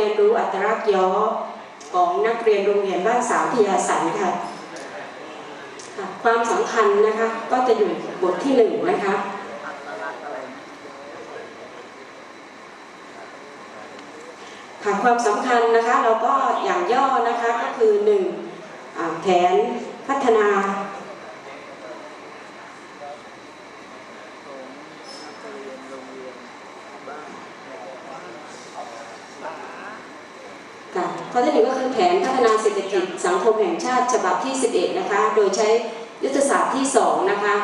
การเรียนรู้อัตลักษณ์ย้อของนักเรียนโรงเรียนบ้านสาวพิยาสันค่ะ ความสำคัญนะคะก็จะอยู่บทที่หนึ่งนะคะค่ะความสำคัญนะคะเราก็อย่างย่อนะคะก็คือหนึ่งแผนพัฒนาค่ะข้อที่หนึ่งก็คือแผนพัฒนาเศรษฐกิจ สังคมแห่งชาติฉบับที่ 11 นะคะ โดยใช้ยุทธศาสตร์ที่ 2 นะคะ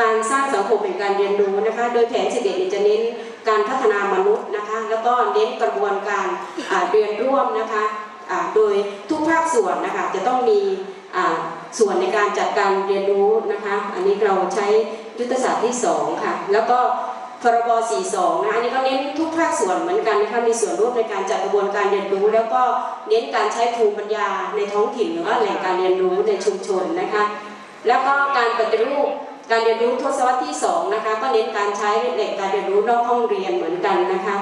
การสร้างสังคมแห่งการเรียนรู้นะคะ โดยแผน 11เนี่ยจะเน้นการพัฒนามนุษย์นะคะ แล้วก็เน้นกระบวนการเรียนร่วมนะคะ โดยทุกภาคส่วนนะคะจะต้องมีส่วนในการจัดการเรียนรู้นะคะ อันนี้เราใช้ยุทธศาสตร์ที่ 2 ค่ะ แล้วก็ พรบ 42นะคะอันนี้ก็เน้นทุกภาคส่วนเหมือนกันนะคะมีส่วนร่วมในการจัดกระบวนการเรียนรู้ แล้วก็เน้นการใช้ภูมิปัญญาในท้องถิ่นหรือว่าแหล่งการเรียนรู้ในชุมชนนะคะ แล้วก็การปฏิรูปการเรียนรู้ทศวรรษที่ 2 นะคะ ก็เน้นการใช้แหล่งการเรียนรู้นอกห้องเรียนเหมือนกันนะคะ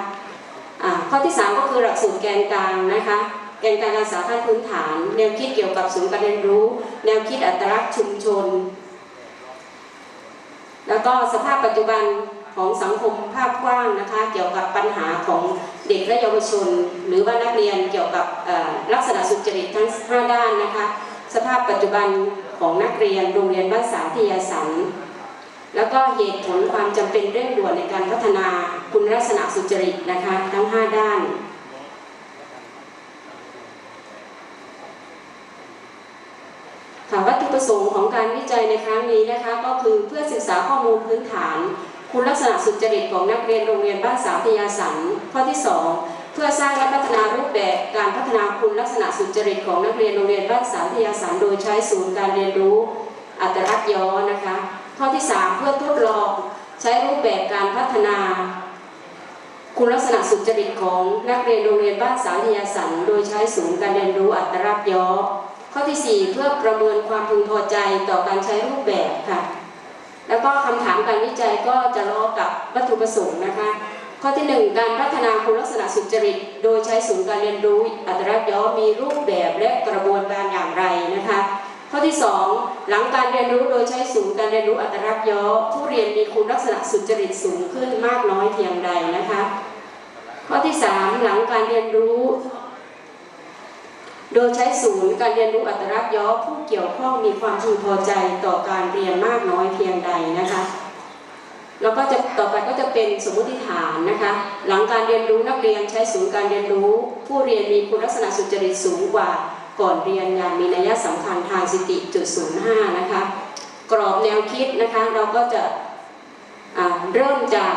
อ่าข้อที่ 3 ก็คือหลักสูตรแกนกลางนะคะแกนกลางการศึกษาขั้นพื้นฐาน แนวคิดเกี่ยวกับศูนย์การเรียนรู้ แนวคิดอัตลักษณ์ชุมชน แล้วก็สภาพปัจจุบัน ของสังคมภาพกว้างนะคะ เกี่ยวกับปัญหาของเด็กและเยาวชน หรือว่านักเรียนเกี่ยวกับลักษณะสุจริตทั้ง 5 ด้านนะคะ สภาพปัจจุบันของนักเรียนโรงเรียนบ้านสาธิยาสันแล้วก็เหตุผลความจำเป็นเร่งด่วนในการพัฒนาคุณลักษณะสุจริตนะคะทั้ง 5 ด้าน ค่ะวัตถุประสงค์ของการวิจัยในครั้งนี้นะคะ ก็คือเพื่อศึกษาข้อมูลพื้นฐาน คุณลักษณะสุจริตของนักเรียนโรงเรียนบ้านสาธยาสันข้อที่ 2 เพื่อสร้างและพัฒนารูปแบบการพัฒนาคุณลักษณะสุจริตของนักเรียนโรงเรียนบ้านสาธยาสันโดยใช้ศูนย์การเรียนรู้ อัตลักษณ์ย้อนะคะ ข้อที่ 3 เพื่อทดลองใช้รูปแบบการพัฒนาคุณลักษณะสุจริตของนักเรียนโรงเรียนบ้านสาธยาสันโดยใช้ศูนย์การเรียนรู้อัตลักษณ์ย้อข้อที่ 4 เพื่อประเมินความพึงพอใจต่อการใช้รูปแบบค่ะ แล้วก็คำถามการวิจัยก็จะล้อกับวัตถุประสงค์นะคะ ข้อที่ 1 การพัฒนาคุณลักษณะสุจริต โดยใช้ศูนย์การเรียนรู้ อัตลักษณ์ย้อมีรูปแบบและกระบวนการอย่างไรนะคะ ข้อที่ 2 หลังการเรียนรู้โดยใช้ศูนย์การเรียนรู้อัตลักษณ์ย้อผู้เรียนมีคุณลักษณะสุจริตสูงขึ้นมากน้อยเพียงใดนะคะ ข้อที่ 3 หลังการเรียนรู้ โดยใช้ศูนย์การเรียนรู้อัตลักษณ์ย้อผู้เกี่ยวข้องมีความพึงพอใจต่อการเรียนมากน้อยเพียงใดนะคะแล้วก็จะต่อไปก็จะเป็นสมมติฐานนะคะ หลังการเรียนรู้นักเรียนใช้ศูนย์การเรียนรู้ ผู้เรียนมีคุณลักษณะสุจริตสูงกว่า ก่อนเรียนอย่างมีนัยสำคัญทางสติจุดศูนย์ห้านะคะกรอบแนวคิดนะคะเราก็จะเริ่มจาก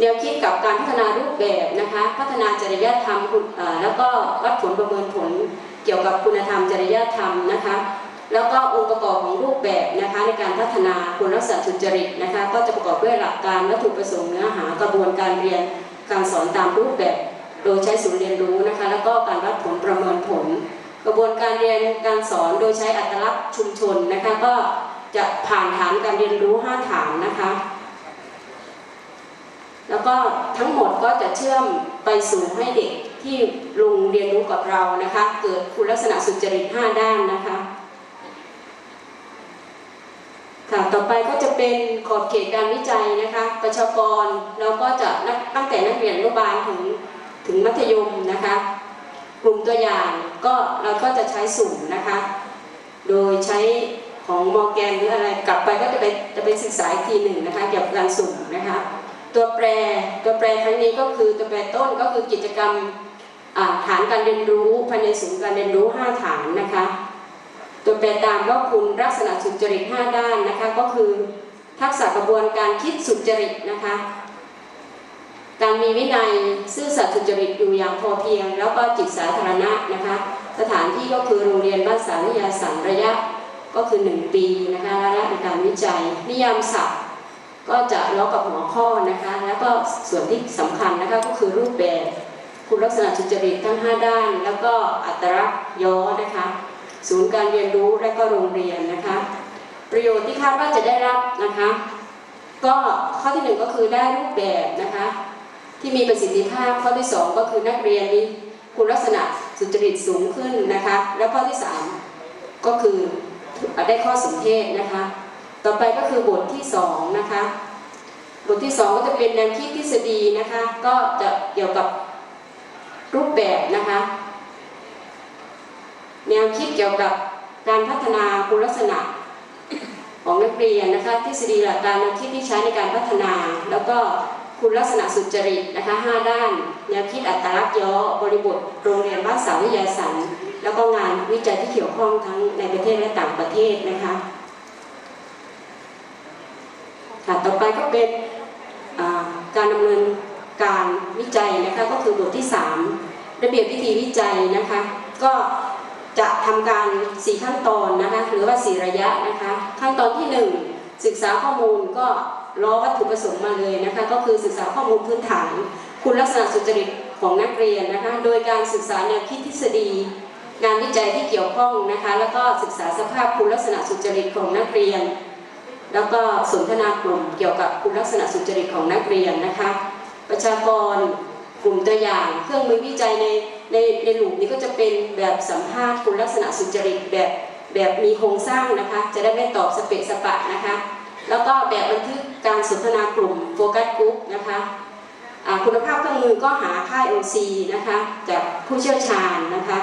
แนวคิดกับการพัฒนารูปแบบนะคะ พัฒนาจริยธรรมแล้วก็วัดผลประเมินผล กี่ยวกับคุณธรรมจริยธรรมนะคะแล้วก็องค์ประกอบของรูปแบบนะคะในการพัฒนาคุณลักษณะสุจริตนะคะก็จะประกอบด้วยหลักการวัตถุประสงค์เนื้อหากระบวนการเรียนการสอนตามรูปแบบ โดยใช้ศูนย์เรียนรู้นะคะแล้วก็การวัดผลประเมินผล กระบวนการเรียนการสอนโดยใช้อัตลักษณ์ชุมชนนะคะก็จะผ่านฐานการเรียนรู้ห้าฐานนะคะแล้วก็ทั้งหมดก็จะเชื่อมไปสู่ให้เด็ก ที่ลงเรียนรู้กับเรานะคะ เกิดคุณลักษณะสุจริต 5 ด้านนะคะค่ะต่อไปก็จะเป็นขอบเขตการวิจัยนะคะประชากรเราก็จะนักตั้งแต่นักเรียนอนุบาลถึงถึงมัธยมนะคะ กลุ่มตัวอย่างก็เราก็จะใช้สุ่มนะคะ โดยใช้ของมอแกนหรืออะไรกลับไปก็จะไปจะไปศึกษาอีกทีหนึ่งนะคะเกี่ยวกับการสุ่มนะคะ ตัวแปรตัวแปรครั้งนี้ก็คือตัวแปรต้นก็คือกิจกรรม ฐานการเรียนรู้ภายในศูนย์การเรียนรู้ 5 ฐานนะคะ ตัวแปรตามก็คุณลักษณะสุจริต 5 ด้านนะคะ ก็คือทักษะกระบวนการคิดสุจริตนะคะ การมีวินัยซื่อสัตย์สุจริตอยู่อย่างพอเพียง แล้วก็จิตสาธารณะนะคะ สถานที่ก็คือโรงเรียนบ้านสารยาสันระยะก็คือ 1 ปีนะคะระยะในการวิจัย นิยามศัพท์ก็จะล้อกับหัวข้อนะคะ แล้วก็ส่วนที่สำคัญนะคะก็คือรูปแบบ คุณลักษณะสุจริตทั้ง 5 ด้าน แล้วก็อัตลักษณ์ย้อนะคะ ศูนย์การเรียนรู้และก็โรงเรียนนะคะ ประโยชน์ที่คาดว่าจะได้รับนะคะ ก็ข้อที่หนึ่งก็คือได้รูปแบบนะคะ ที่มีประสิทธิภาพข้อที่สองก็คือนักเรียนมีคุณลักษณะสุจริตสูงขึ้นนะคะ แล้วข้อที่สามก็คือได้ข้อสมเพศนะคะ ต่อไปก็คือบทที่สองนะคะ บทที่สองก็จะเป็นแนวคิดทฤษฎีนะคะ ก็จะเกี่ยวกับ รูปแบบนะคะ แนวคิดเกี่ยวกับการพัฒนาคุณลักษณะของนักเรียนนะคะทฤษฎีหลักการแนวคิดที่ใช้ในการพัฒนา แล้วก็คุณลักษณะสุจริตนะคะห้าด้าน แนวคิดอัตลักษณ์ย่อบริบทโรงเรียนบ้านสาววิทยาสันแล้วก็งานวิจัยที่เกี่ยวข้องทั้งในประเทศและต่างประเทศนะคะค่ะต่อไปก็เป็นการดำเนิน การวิจัยนะคะก็คือบทที่ 3 ระเบียบวิธีวิจัยนะคะก็จะทำการ 4 ขั้นตอนนะคะหรือว่า 4 ระยะนะคะขั้นตอนที่ 1 ศึกษาข้อมูลก็ล้อวัตถุประสงค์มาเลยนะคะก็คือศึกษาข้อมูลพื้นฐาน คุณลักษณะสุจริตของนักเรียนนะคะโดยการศึกษาแนวคิดทฤษฎีงานวิจัยที่เกี่ยวข้องนะคะแล้วก็ศึกษาสภาพคุณลักษณะสุจริตของนักเรียน แล้วก็สนทนากลุ่มเกี่ยวกับคุณลักษณะสุจริตของนักเรียนนะคะ ประชากรกลุ่มตัวอย่าง เครื่องมือวิจัยในในในหลุมนี้ก็จะเป็นแบบสัมภาษณ์คุณลักษณะสุจริตแบบแบบมีโครงสร้างนะคะ จะได้ไม่ตอบสเปะสปะนะคะ แล้วก็แบบบันทึกการสนทนากลุ่มโฟกัสกลุ่มนะคะคุณภาพเครื่องมือก็หาค่าย OC นะคะจากผู้เชี่ยวชาญนะคะ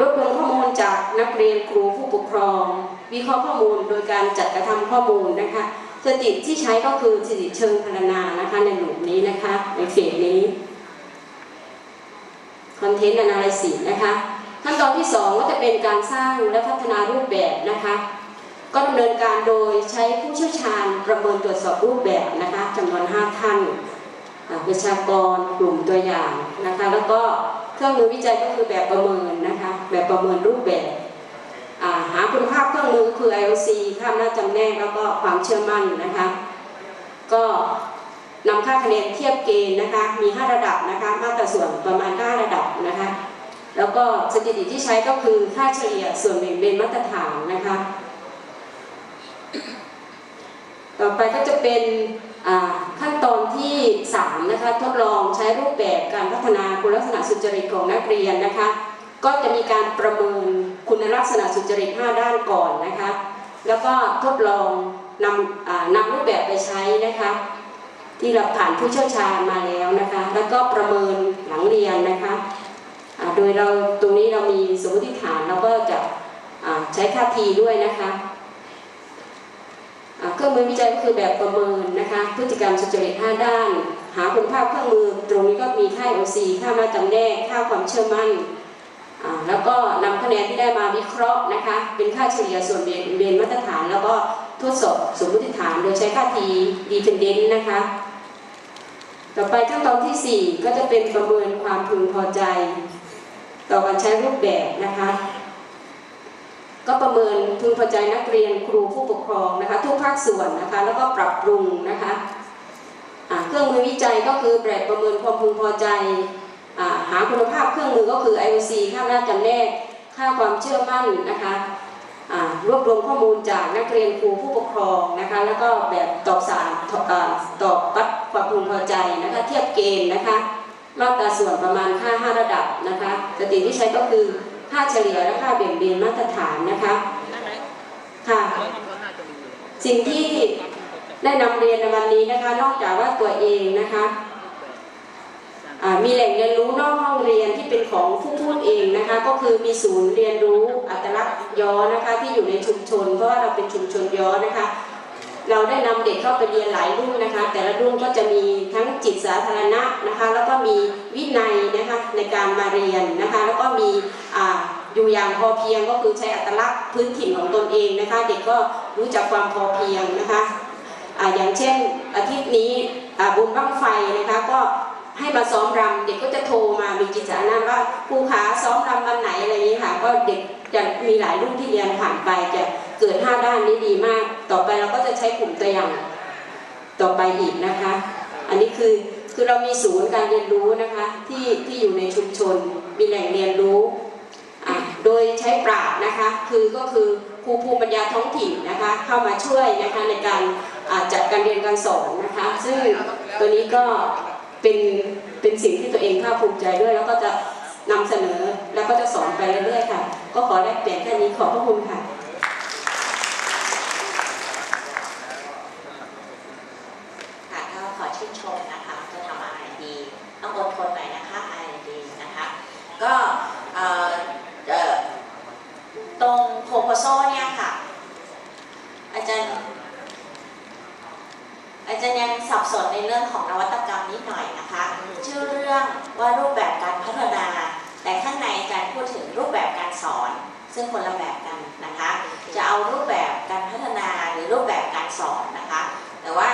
รวบรวมข้อมูลจากนักเรียนครูผู้ปกครอง วิเคราะห์ข้อมูลโดยการจัดกระทำข้อมูลนะคะ สติที่ใช้ก็คือสติเชิงพรรณนานะคะในหลุมนี้นะคะในเฟสนี้คอนเทนต์ a นาลิซิสนะคะขั้นตอนที่ 2 ก็จะเป็นการสร้างและพัฒนารูปแบบนะคะก็ดำเนินการโดยใช้ผู้เชี่ยวชาญประเมินตรวจสอบรูปแบบนะคะจำนวน 5 ท่านประชากรกลุ่มตัวอย่างนะคะแล้วก็เครื่องมือวิจัยก็คือแบบประเมินนะคะแบบประเมินรูปแบบ หาคุณภาพเครื่องมือคือ IOC ค่าอำนาจำแนกแล้วก็ความเชื่อมั่นนะคะ ก็นำค่าคะแนนเทียบเกณฑ์นะคะ มี 5 ระดับนะคะมาตราส่วนประมาณ 5 ระดับนะคะ แล้วก็สถิติที่ใช้ก็คือค่าเฉลี่ยส่วนแบ่งเบนมาตรฐานนะคะ ต่อไปก็จะเป็นขั้นตอนที่ 3 นะคะ ทดลองใช้รูปแบบการพัฒนาคุณลักษณะสุจริตของนักเรียนนะคะ ก็จะมีการประเมิน คุณลักษณะสุจริต 5 ด้านก่อนนะคะ แล้วก็ทดลองนำนำรูปแบบไปใช้นะคะ ที่เราผ่านผู้เชี่ยวชาญมาแล้วนะคะ แล้วก็ประเมินหลังเรียนนะคะโดยเราตรงนี้เรามีสมมติฐานเราก็จะใช้ค่าทีด้วยนะคะเครื่องมือวิจัยก็คือแบบประเมินนะคะพฤติกรรมสุจริต 5 ด้าน หาคุณภาพเครื่องมือ ตรงนี้ก็มีค่า OC ค่ามาจำแนกค่าความเชื่อมั่น แล้วก็นำคะแนนที่ได้มาวิเคราะห์นะคะ เป็นค่าเฉลี่ยส่วนเบียนเบนมาตรฐาน แล้วก็ทดสอบสมมติฐานโดยใช้ค่า T dependent นะคะ ต่อไปขั้นตอนทีสี่ 4 ก็จะเป็นประเมินความพึงพอใจ ต่อการใช้รูปแบบนะคะ ก็ประเมินพึงพอใจนักเรียนครูผู้ปกครองนะคะ ทุกภาคส่วนนะคะ แล้วก็ปรับปรุงนะคะอ่าเครื่องมือวิจัยก็คือแบบประเมินความพึงพอใจ หาคุณภาพเครื่องมือก็คือ IOC ค่าหน้าจำแนก ค่าความเชื่อมั่นนะคะรวบรวมข้อมูลจากนักเรียนครูผู้ปกครองนะคะแล้วก็แบบตอบสารอ่าตอบวัดความพึงพอใจนะคะเทียบเกณฑ์นะคะมาตราส่วนประมาณค่า 5 ระดับนะคะสถิติที่ใช้ก็คือค่าเฉลี่ยและค่าเบี่ยงเบนมาตรฐานนะคะค่ะสิ่งที่ได้นำเรียนในวันนี้นะคะ นอกจากว่าตัวเองนะคะ มีแหล่งเรียนรู้นอกห้องเรียนที่เป็นของผู้พูดเองนะคะ ก็คือมีศูนย์เรียนรู้อัตลักษณ์ย้อนะคะที่อยู่ในชุมชน เพราะว่าเราเป็นชุมชนย้อนะคะ เราได้นำเด็กเข้าไปเรียนหลายรุ่นนะคะ แต่ละรุ่นก็จะมีทั้งจิตสาธารณะนะคะ แล้วก็มีวินัยนะคะในการมาเรียนนะคะ แล้วก็มีออยู่อย่างพอเพียงก็คือใช้อัตลักษณ์พื้นถิ่นของตนเองนะคะ เด็กก็รู้จักความพอเพียงนะคะอ่าอย่างเช่นอาทิตย์นี้บุญบั้งไฟนะคะก็ ให้มาซ้อมรำเด็กก็จะโทรมามีจิตสาธารณะว่าครูขาซ้อมรำวันไหนอะไรอย่างนี้ค่ะ ก็เด็กจะมีหลายรุ่นที่เรียนผ่านไปจะเกิด 5 ด้านนี้ดีมาก ต่อไปเราก็จะใช้กลุ่มตัวอย่างต่อไปอีกนะคะ อันนี้คือคือเรามีศูนย์การเรียนรู้นะคะที่ที่อยู่ในชุมชนมีแหล่งเรียนรู้โดยใช้ปราดนะคะคือก็คือครูภูมิปัญญาท้องถิ่นนะคะเข้ามาช่วยนะคะในการจัดการเรียนการสอนนะคะ ซึ่งตัวนี้ก็ เป็นเป็นสิ่งที่ตัวเองภาคภูมิใจด้วย แล้วก็จะนำเสนอแล้วก็จะสอนไปเรื่อยๆค่ะ ก็ขอแลกเปลี่ยนแค่นี้ขอบพระคุณค่ะก็ขอชื่นชมนะคะจะทำอะไรดีต้องอดทนหน่อยนะคะอะไรดีนะคะก็เอ่อเอ่อตรงโ o โพโซเนี่ยค่ะ อาจารย์ อาจารย์ยังสับสนในเรื่องของนวัตกรรมนิดหน่อยนะคะ ชื่อเรื่องว่ารูปแบบการพัฒนา แต่ข้างในอาจารย์พูดถึงรูปแบบการสอน ซึ่งคนละแบบกันนะคะ จะเอารูปแบบการพัฒนาหรือรูปแบบการสอนนะคะ แต่ว่า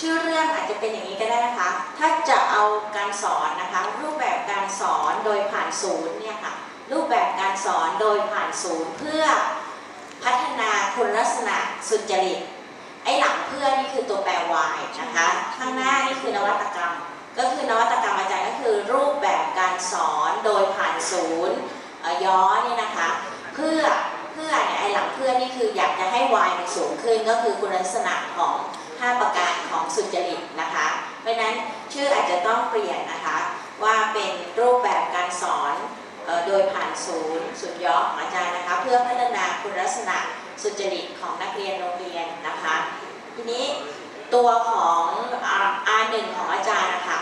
ชื่อเรื่องอาจจะเป็นอย่างนี้ก็ได้นะคะ ถ้าจะเอาการสอนนะคะ รูปแบบการสอนโดยผ่านศูนย์เนี่ยค่ะ รูปแบบการสอนโดยผ่านศูนย์เพื่อพัฒนาคุณลักษณะสุจริต ไอ้หลังเพื่อนี่คือตัวแปร Y นะคะ ข้างหน้านี่คือนวัตกรรม ก็คือนวัตกรรมอาจารย์ก็คือรูปแบบการสอนโดยผ่านศูนย์เอ่อย้อนี่นะคะ เพื่อเพื่อเนี่ยไอ้หลังเพื่อนี่คืออยากจะให้ Y มันสูงขึ้นก็คือคุณลักษณะของ 5 ประการของสุจริตนะคะ เพราะนั้นชื่ออาจจะต้องเปลี่ยนนะคะ ว่าเป็นรูปแบบการสอนโดยผ่านศูนย์ศูนย์ย่อของอาจารย์นะคะ เพื่อพัฒนาคุณลักษณะสุจริตของนักเรียนโรงเรียนนะคะ ทีนี้ตัวของ R1 ของอาจารย์นะคะ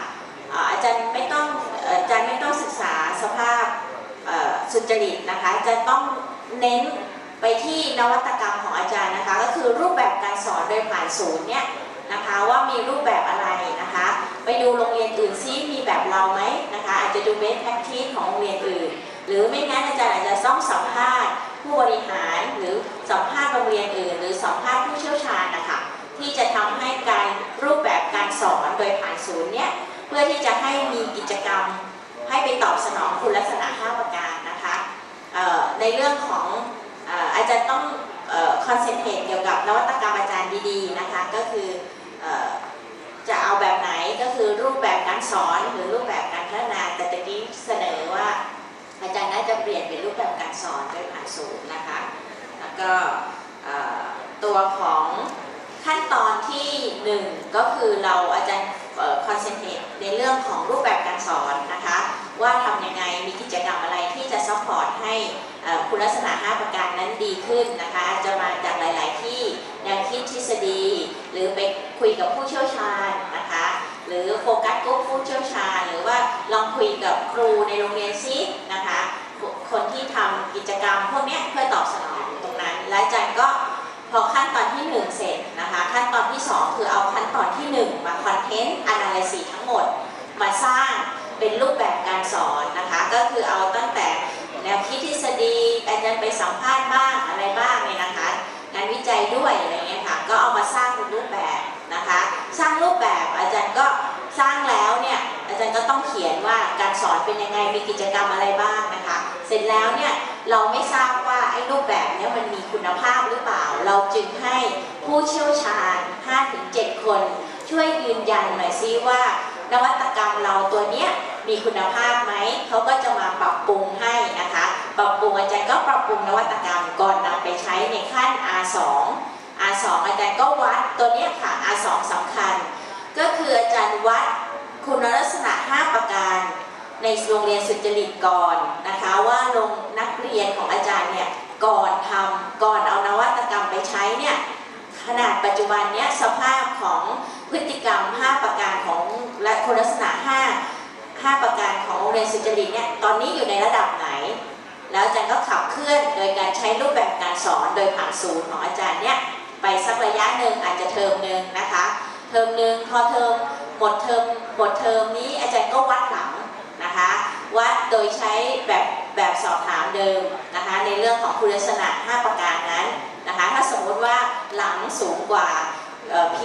อาจารย์ไม่ต้องอาจารย์ไม่ต้องศึกษาสภาพ สุจริตนะคะ จะต้องเน้นไปที่นวัตกรรมของอาจารย์นะคะ ก็คือรูปแบบการสอนโดยผ่านศูนย์เนี่ยนะคะว่ามีรูปแบบอะไรนะคะ ไปดูโรงเรียนอื่นซิมีแบบเราไหมนะคะ อาจจะดูเบสแพคทีสของโรงเรียนอื่น หรือไม่งั้นอาจารย์อาจจะต้องสัมภาษณ์ผู้บริหารหรือสัมภาษณ์โรงเรียนอื่น หรือสัมภาษณ์ผู้เชี่ยวชาญนะคะที่จะทำให้การรูปแบบการสอนโดยผ่านศูนย์เนี่ยเพื่อที่จะให้มีกิจกรรม ให้ไปตอบสนองคุณลักษณะ 5 ประการนะคะในเรื่องของอาจารย์ต้องคอนเซนเทรตเกี่ยวกับนวัตกรรมอาจารย์ดีๆนะคะก็คือจะเอาแบบไหนก็คือรูปแบบการสอนหรือรูปแบบการพัฒนาแต่ตะกี้เสนอว่า อาจารย์น่าจะเปลี่ยนเป็นรูปแบบการสอนโดยผ่านศูนย์นะคะแล้วก็ตัวของขั้นตอนที่หนึ่งก็คือเราอาจารย์คอนเซนเทรตในเรื่องของรูปแบบการ ดีขึ้นนะคะอาจจะมาจากหลาย ๆ ที่แนวคิดทฤษฎี หรือไปคุยกับผู้เชี่ยวชาญนะคะ หรือโฟกัสกลุ่มผู้เชี่ยวชาญ หรือว่าลองคุยกับครูในโรงเรียนซินะคะ คนที่ทำกิจกรรมพวกนี้เพื่อตอบสนองตรงนั้น และอาจารย์ก็พอขั้นตอนที่ 1 เสร็จนะคะ ขั้นตอนที่ 2 คือเอาขั้นตอนที่ 1 มาคอนเทนต์อนาลิซิทั้งหมด มาสร้างเป็นรูปแบบการสอนนะคะ ก็คือเอาตั้งแต่ แนวคิดทฤษฎีอาจารย์ไปสัมภาษณ์บ้างอะไรบ้างเนี่ยนะคะ งานวิจัยด้วยอะไรเงี้ยค่ะ ก็เอามาสร้างเป็นรูปแบบนะคะ สร้างรูปแบบอาจารย์ก็สร้างแล้วเนี่ยอาจารย์ก็ต้องเขียนว่าการสอนเป็นยังไง มีกิจกรรมอะไรบ้างนะคะ เสร็จแล้วเนี่ยเราไม่ทราบว่าไอ้รูปแบบเนี้ยมันมีคุณภาพหรือเปล่า เราจึงให้ผู้เชี่ยวชาญ 5-7 คน ช่วยยืนยันหน่อยซิว่านวัตกรรมเราตัวเนี้ยมีคุณภาพไหม เขาก็จะมาปรับปรุงให้นะ ปรับปรุงอาจารย์ก็ปรับปรุงนวัตกรรมก่อนนำไปใช้ในขั้น R2 R2 อาจารย์ก็วัดตัวนี้ค่ะ R2 สำคัญ ก็คืออาจารย์วัดคุณลักษณะ 5 ประการ ในโรงเรียนสุจริตก่อนนะคะว่าลงนักเรียนของอาจารย์เนี่ยก่อนทำก่อนเอานวัตกรรมไปใช้เนี่ยขนาดปัจจุบันเนี้ยสภาพของพฤติกรรม 5 ประการของและคุณลักษณะ 5 5 ประการของโรงเรียนสุจริตเนี่ยตอนนี้อยู่ในระดับไหน แล้วอาจารย์ก็ขับเคลื่อนโดยการใช้รูปแบบการสอนโดยผ่านศูนย์ของอาจารย์เนี่ยไปสักระยะหนึ่งอาจจะเทอมหนึ่งนะคะ เทอมหนึ่งพอเทอมหมดเทอมหมดเทอมนี้อาจารย์ก็วัดหลังนะคะวัดโดยใช้แบบแบบสอบถามเดิมนะคะในเรื่องของคุณลักษณะ 5 ประการนั้นนะคะถ้าสมมุติว่าหลังสูงกว่าเอ่อ P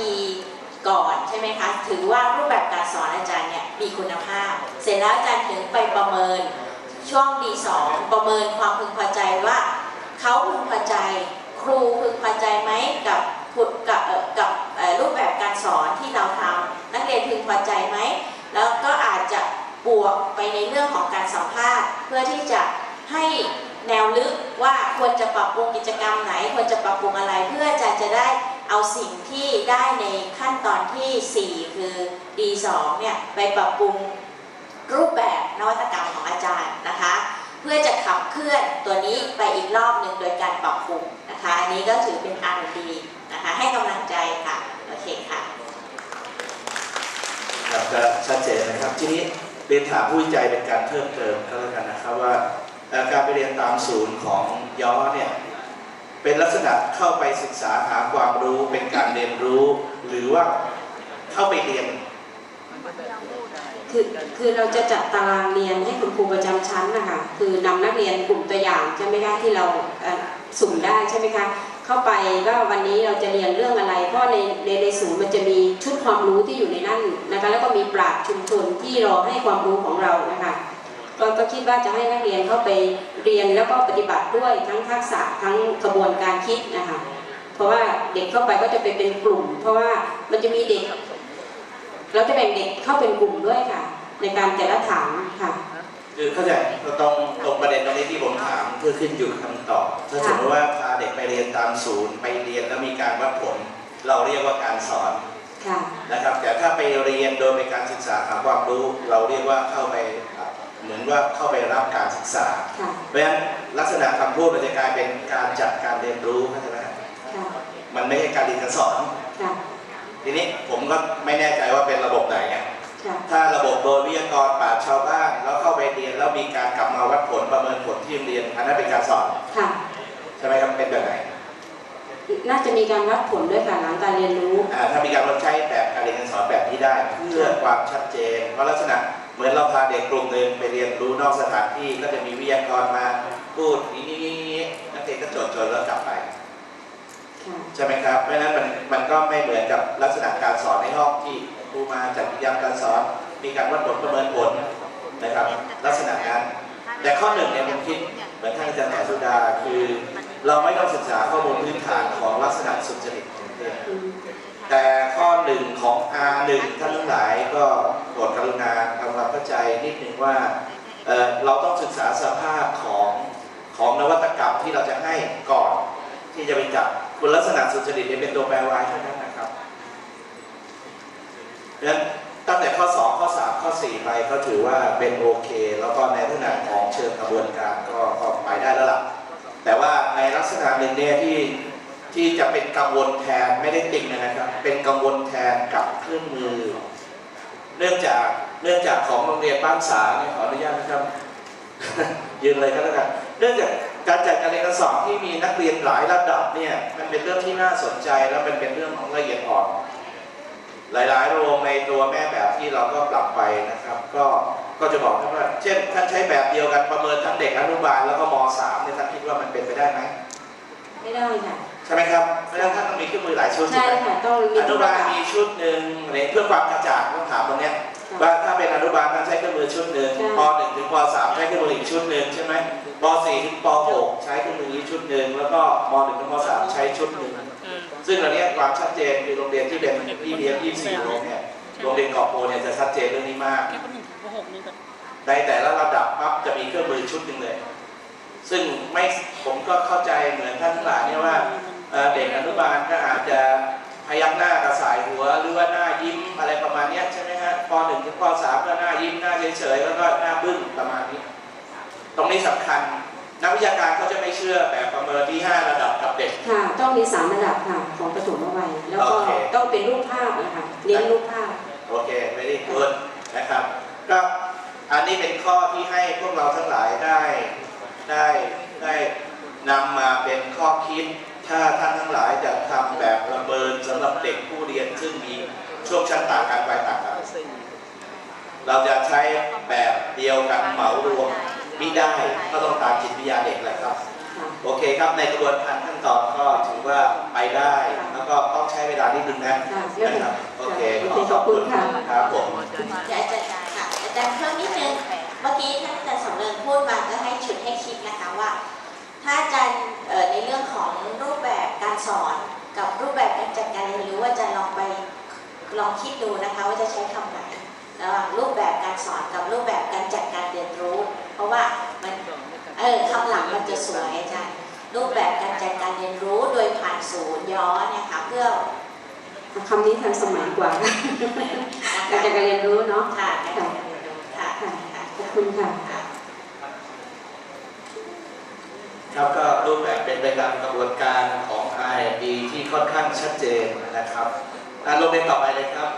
ก่อนใช่ไหมคะถือว่ารูปแบบการสอนอาจารย์เนี่ยมีคุณภาพ เสร็จแล้วอาจารย์ถึงไปประเมิน ช่วง D2 ประเมินความพึงพอใจว่าเขาพึงพอใจ ครูพึงพอใจไหมกับกับกับรูปแบบการสอนที่เราทำนักเรียนพึงพอใจไหมแล้วก็อาจจะบวกไปในเรื่องของการสัมภาษณ์ เพื่อที่จะให้แนวลึกว่าควรจะปรับปรุงกิจกรรมไหน ควรจะปรับปรุงอะไรเพื่อจารย์จะได้เอาสิ่งที่ได้ในขั้นตอนที่ 4 คือ D2 เนี่ยไปปรับปรุง รูปแบบนวัตกรรมของอาจารย์นะคะ เพื่อจะขับเคลื่อนตัวนี้ไปอีกรอบหนึ่งโดยการปรับปรุงนะคะอันนี้ก็ถือเป็น R&D นะคะให้กำลังใจค่ะโอเคค่ะครับก็ชัดเจนนะครับทีนี้เรียนถามผู้วิจัยเป็นการเพิ่มเติมก็แล้วกันนะครับว่าการไปเรียนตามศูนย์ของย้อเนี่ยเป็นลักษณะเข้าไปศึกษาหาความรู้เป็นการเรียนรู้ หรือว่าเข้าไปเรียน คือคือเราจะจัดตารางเรียนให้คุณครูประจำชั้นนะคะคือนำนักเรียนกลุ่มตัวอย่างใช่ไหมคะที่เราสุ่มได้ใช่ไหมคะเข้าไปว่าวันนี้เราจะเรียนเรื่องอะไร เพราะในในในศูนย์มันจะมีชุดความรู้ที่อยู่ในนั้นนะคะแล้วก็มีปราชญ์ชุมชนที่รอให้ความรู้ของเรานะคะก็ก็คิดว่าจะให้นักเรียนเข้าไปเรียนแล้วก็ปฏิบัติด้วยทั้งทักษะทั้งกระบวนการคิดนะคะเพราะว่าเด็กเข้าไปก็จะไปเป็นกลุ่ม เพราะว่ามันจะมีเด็ก เราจะแบ่งเด็กเข้าเป็นกลุ่มด้วยค่ะ ในการแต่ละถามค่ะ คือเข้าใจตรงตรงประเด็นตรงนี้ที่ผมถามเพื่อขึ้นอยู่กับคำตอบ ถ้าสมมติว่าพาเด็กไปเรียนตามศูนย์ไปเรียนแล้วมีการวัดผล เราเรียกว่าการสอนค่ะนะครับ แต่ถ้าไปเรียนโดยเป็นการศึกษาหาความรู้ เราเรียกว่าเข้าไปเหมือนว่าเข้าไปรับการศึกษาค่ะเพราะฉะนั้นลักษณะคำพูดมันจะกลายเป็นการจัดการเรียนรู้เข้าใจไหมครับค่ะมันไม่ใช่การเรียนการสอนค่ะ ทีนี้ผมก็ไม่แน่ใจว่าเป็นระบบไหนไงค่ะถ้าระบบโดยวิทยากรป่าชญ์ชาวบ้านแล้วเข้าไปเรียนแล้วมีการกลับมาวัดผลประเมินผลที่โรงเรียนอันนั้นเป็นการสอนค่ะใช่ไหมครับเป็นแบบไหน น่าจะมีการวัดผลด้วยค่ะหลังการเรียนรู้อ่าถ้ามีการลดใช้แบบการเรียนการสอนแบบนี้ได้เพื่อความชัดเจน เพราะลักษณะเหมือนเราพาเด็กกลุ่มหนึ่งไปเรียนรู้นอกสถานที่ก็จะมีวิทยากรมาพูดนี้นี้นี้นักเรียนก็จดจดแล้วกลับไปค่ะ ใช่ไหมครับเพราะฉะนั้นมันมันก็ไม่เหมือนกับลักษณะการสอนในห้องที่ครูมาจัดกิจกรรมการสอน มีการวัดผลประเมินผลนะครับ ลักษณะนั้น แต่ข้อหนึ่งเนี่ยผมคิดเหมือนท่านอาจารย์แหนสุดาคือ เราไม่ต้องศึกษาข้อมูลพื้นฐานของลักษณะสุจริตของเด็กอืมแต่ข้อหนึ่งของ R1 ท่านทั้งหลายก็โปรดกรุณาทำความเข้าใจนิดหนึ่งว่าเอ่อเราต้องศึกษาสภาพของของนวัตกรรมที่เราจะให้ก่อนที่จะไปจับ คุณลักษณะสุจริตเนี่ยเป็นตัวแปรวายเท่านั้นนะครับเพราะฉะนั้นตั้งแต่ข้อ 2 ข้อ 3 ข้อ 4 ไปก็ถือว่าเป็นโอเค แล้วก็ในลักษณะของเชิงกระบวนการก็ก็ไปได้แล้วล่ะแต่ว่าในลักษณะหนึ่งเนี่ยที่ที่จะเป็นกังวลแทนไม่ได้ติ่งนะครับ เป็นกังวลแทนกับเครื่องมือ เนื่องจากเนื่องจากของโรงเรียนบ้านสาเนี่ยขออนุญาตนะครับยืนเลยก็แล้วกันเนื่องจาก การจัดการเรียนการสอนที่มีนักเรียนหลายระดับเนี่ยมันเป็นเรื่องที่น่าสนใจแล้วมันเป็นเรื่องของละเอียดอ่อน หลายๆ โรงในตัวแม่แบบที่เราก็ปรับไปนะครับ ก็ก็จะบอกท่านว่า เช่นท่านใช้แบบเดียวกันประเมินทั้งเด็กอนุบาลแล้วก็ม .3 เนี่ยท่านคิดว่ามันเป็นไปได้ไหมไม่ได้ค่ะใช่ไหมครับเพราะฉะนั้นท่านต้องมีเครื่องมือหลายชุดใช่ไหมค่ะต้องมีอนุที่ปบาระลกาศมีชุดหนึ่งอะไรเพื่อความกระจ่างต้องถามตรงเนี้ย ว่าถ้าเป็นอนุบาลท่านใช้เครื่องมือชุดหนึ่งใช่ป .1 ถึงป .3 ใช้เครื่องมืออีกชุดหนึ่งใช่ไหมป .4 ถึงป .6 ใช้เครื่องมืออีกชุดหนึ่งแล้วก็ม .1 ถึงม .3 ใช้ชุดหนึ่งซึ่งอันเนี้ยความชัดเจนคือโรงเรียนที่เป็นพี่เลี้ยง24โรงเนี่ยโรงเรียนเกาะโพเนี่ยจะชัดเจนเรื่องนี้มากแค่ปหนึ่งถึงปหกนี่แบบในแต่ละระดับปั๊บจะมีเครื่องมือชุดหนึ่งเลย ซึ่งไม่ผมก็เข้าใจเหมือนท่านทั้งหลายเนี่ยว่าเอ่อเด็กอนุบาลก็อาจจะ พยักหน้ากระสายหัวหรือว่าหน้ายิ้มอะไรประมาณเนี้ยใช่ไหมฮะป .1 ถึงป .3 ก็หน้ายิ้มหน้าเฉยๆแล้วก็หน้าบึ้งประมาณนี้ ตรงนี้สำคัญ นักวิชาการเขาจะไม่เชื่อแบบประเมินที่ 5 ระดับกับเด็กค่ะต้องมีสามระดับค่ะของประถมวัยแล้วก็โอเคต้องเป็นรูปภาพนะคะเน้นรูปภาพโอเค very good นะครับ ก็อันนี้เป็นข้อที่ให้พวกเราทั้งหลายได้ได้ได้นำมาเป็นข้อคิด ถ้าท่านทั้งหลายจะทำแบบประเมินสำหรับเด็กผู้เรียนซึ่งมีช่วงชั้นต่างกันวัยต่างกัน เราจะใช้แบบเดียวกันเหมารวมมิได้ก็ต้องตามจิตวิทยาเด็กแหละครับ โอเคครับในกระบวนการขั้นตอนก็ถือว่าไปได้ แล้วก็ต้องใช้เวลานิดนึงนะค่นะครับโอเคขอบคุณค่ะครับผมอาจารย์ค่ะอาจารย์เพิ่มนิดนึงเมื่อกี้ท่านอาจารย์สำเริงพูดมาก็ให้ฉุดให้คิดนะคะ ถ้าอาจารย์เอ่อในเรื่องของรูปแบบการสอนกับรูปแบบการจัดการเรียนรู้อาจารย์ลองไปลองคิดดูนะคะว่าจะใช้คำไหนระหว่างรูปแบบการสอนกับรูปแบบการจัดการเรียนรู้ เพราะว่ามันเออคำหลังมันจะสวยอาจารย์รูปแบบการจัดการเรียนรู้โดยผ่านศูนย์ย้อนเนี่ยค่ะเพื่อคำนี้ทันสมัยกว่านะการคะจัดการเรียนรู้เนาะค่ะการจัดการเรียนรู้ค่ะค่ะค่ะขอบคุณค่ะ ค่ะครับก็รูปแบบเป็นไปตามกระบวนการของ IB ที่ค่อนข้างชัดเจนนะครับลงเรียนต่อไปเลยครับ